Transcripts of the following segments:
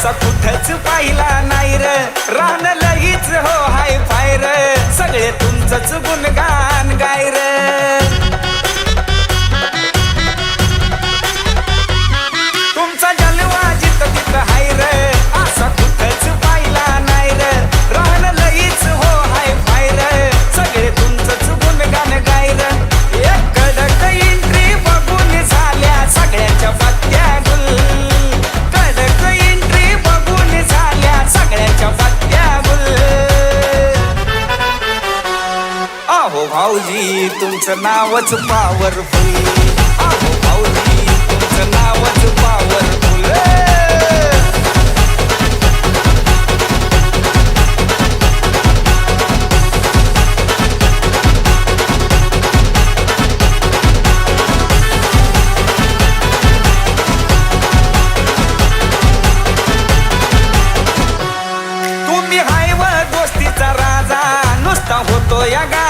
असा कुठंच पाहिला नाही र. राहण लगीच हो हाय फायर सगळे तुमचंच गुणगान. पावली तुमचं नावच पावरफुल तुम्ही दोस्तीचा राजा नुसता होतो या गा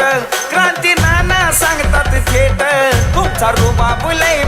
क्रांती नाना सांगतात थेट. तुमचा रुबा बुलय